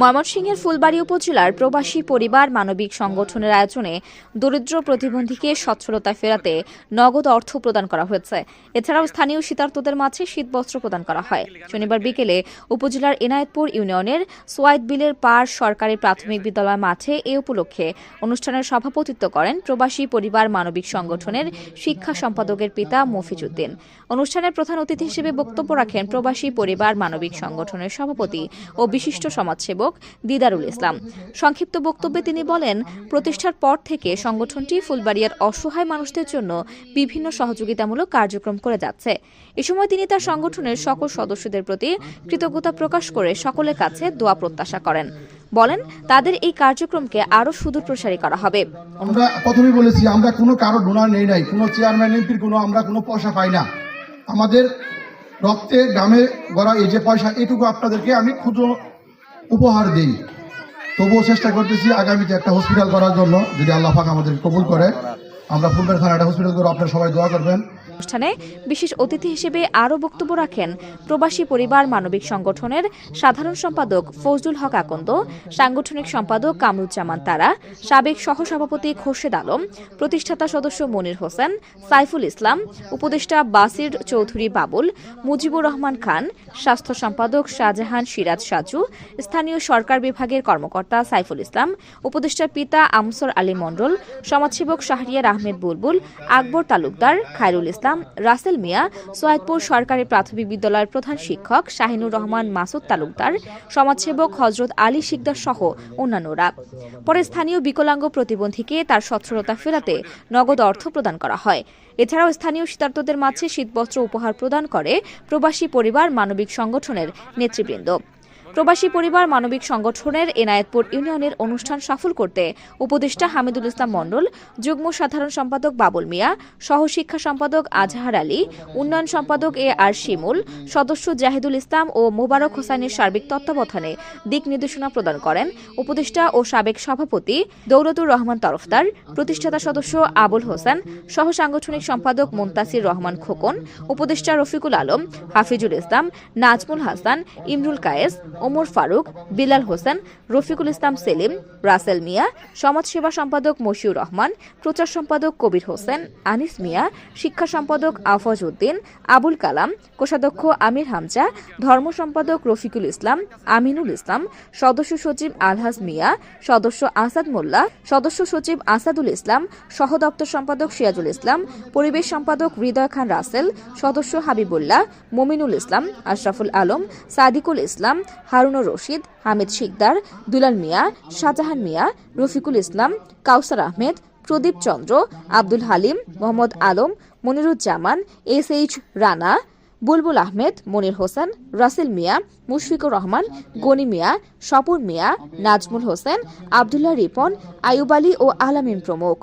ময়মনসিংহের ফুলবাড়ী উপজেলার প্রবাসী পরিবার মানবিক সংগঠনের আয়োজনে দরিদ্র প্রতিবন্ধীকে সচ্ছলতা ফেরাতে নগদ অর্থ প্রদান করা হয়েছে। এছাড়াও স্থানীয় শীতার্তদের মাঝে শীতবস্ত্র প্রদান করা হয়। শনিবার বিকেলে উপজেলার এনায়েতপুর ইউনিয়নের সোয়াইদ বিলের পার সরকারি প্রাথমিক বিদ্যালয় মাঠে এ উপলক্ষে অনুষ্ঠানের সভাপতিত্ব করেন প্রবাসী পরিবার মানবিক সংগঠনের শিক্ষা সম্পাদকের পিতা মফিজউদ্দিন অনুষ্ঠানের প্রধান অতিথি হিসেবে বক্তব্য রাখেন প্রবাসী পরিবার মানবিক সংগঠনের সভাপতি ও বিশিষ্ট সমাজসেবক দিদারুল ইসলাম। সংক্ষিপ্ত বক্তব্যে তিনি বলেন, প্রতিষ্ঠার পর থেকে সংগঠনটি ফুলবাড়িয়ার অসহায় মানুষদের জন্য বিভিন্ন সহযোগিতামূলক কার্যক্রম করে যাচ্ছে। এ সময় তিনি তার সংগঠনের সকল সদস্যদের প্রতি কৃতজ্ঞতা প্রকাশ করে সকলের কাছে দোয়া প্রত্যাশা করেন। বলেন, তাদের এই কার্যক্রমকে আরও সুদূর প্রসারী করা হবে। আমরা প্রথমেই বলেছি, আমরা কোনো কারও ডোনার নেই নাই, কোনো চেয়ারম্যান, এমপির কোনো, আমরা কোনো পয়সা পাই না। আমাদের রক্তে, গ্রামে গড়া এই যে পয়সা, এটুকু আপনাদেরকে আমি ক্ষুদ্র উপহার দিই। তবুও চেষ্টা করতেছি আগামীতে একটা হসপিটাল করার জন্য। যদি আল্লাহ পাক আমাদের কবুল করে, আমরা ফুলবের থানা একটা হসপিটাল করে আপনারা সবাই দোয়া করবেন। অনুষ্ঠানে বিশেষ অতিথি হিসেবে আরও বক্তব্য রাখেন প্রবাসী পরিবার মানবিক সংগঠনের সাধারণ সম্পাদক ফজলুল হক আকন্দ, সাংগঠনিক সম্পাদক কামরুজ্জামান তারা, সাবেক সহসভাপতি খোরশেদ আলম, প্রতিষ্ঠাতা সদস্য মনির হোসেন, সাইফুল ইসলাম, উপদেষ্টা বাসির চৌধুরী বাবুল, মুজিবুর রহমান খান, স্বাস্থ্য সম্পাদক শাহজাহান সিরাজ সাজু, স্থানীয় সরকার বিভাগের কর্মকর্তা সাইফুল ইসলাম উপদেষ্টার পিতা আমসর আলী মণ্ডল, সমাজসেবক শাহরিয়ার আহমেদ বুলবুল, আকবর তালুকদার, খায়রুল ইসলাম রাসেল মিয়া, সোয়াদপুর সরকারি প্রাথমিক বিদ্যালয়ের প্রধান শিক্ষক শাহিনুর রহমান, মাসুদ তালুকদার, সমাজসেবক হজরত আলী শিকদার সহ অন্যান্যরা। পরে স্থানীয় বিকলাঙ্গ প্রতিবন্ধীকে তার সচ্ছলতা ফেরাতে নগদ অর্থ প্রদান করা হয়। এছাড়াও স্থানীয় শীতার্তদের মাঝে শীতবস্ত্র উপহার প্রদান করে প্রবাসী পরিবার মানবিক সংগঠনের নেতৃবৃন্দ। প্রবাসী পরিবার মানবিক সংগঠনের এনায়েতপুর ইউনিয়নের অনুষ্ঠান সফল করতে উপদেষ্টা হামিদুল ইসলাম মণ্ডল, যুগ্ম সাধারণ সম্পাদক বাবুল মিয়া, সহশিক্ষা সম্পাদক আজহার আলী, উন্নয়ন সম্পাদক এ আর শিমুল, সদস্য জাহিদুল ইসলাম ও মোবারক হোসাইনের সার্বিক তত্ত্বাবধানে দিক নির্দেশনা প্রদান করেন উপদেষ্টা ও সাবেক সভাপতি দৌলতুর রহমান তরফদার, প্রতিষ্ঠাতা সদস্য আবুল হোসেন সহ সাংগঠনিক সম্পাদক মুন্তাসির রহমান খোকন, উপদেষ্টা রফিকুল আলম, হাফিজুল ইসলাম, নাজমুল হাসান, ইমরুল কায়েস ওমর ফারুক, বিলাল হোসেন, রফিকুল ইসলাম সেলিম, রাসেল মিয়া সমাজসেবা সম্পাদক মশিউর রহমান, প্রচার সম্পাদক কবির হোসেন, আনিস মিয়া, শিক্ষা সম্পাদক আফজ উদ্দিন, আবুল কালাম, কোষাধ্যক্ষ আমির হামজা, ধর্ম সম্পাদক রফিকুল ইসলাম, আমিনুল ইসলাম, সদস্য সচিব আলহাজ মিয়া, সদস্য আসাদ মোল্লা, সদস্য সচিব আসাদুল ইসলাম, সহ দপ্তর সম্পাদক সিরাজুল ইসলাম, পরিবেশ সম্পাদক হৃদয় খান রাসেল, সদস্য হাবিবুল্লাহ, মমিনুল ইসলাম, আশরাফুল আলম, সাদিকুল ইসলাম হারুনুর রশিদ, হামিদ শিকদার, দুলাল মিয়া, শাহজাহান মিয়া, রফিকুল ইসলাম, কাউসার আহমেদ, প্রদীপ চন্দ্র, আব্দুল হালিম, মোহাম্মদ আলম, মনিরুজ্জামান, এস এইচ রানা, বুলবুল আহমেদ, মনির হোসেন, রাসেল মিয়া, মুশফিকুর রহমান, গনি মিয়া স্বপন মিয়া, নাজমুল হোসেন, আবদুল্লাহ রিপন আয়ুব আলী ও আলামিন প্রমুখ।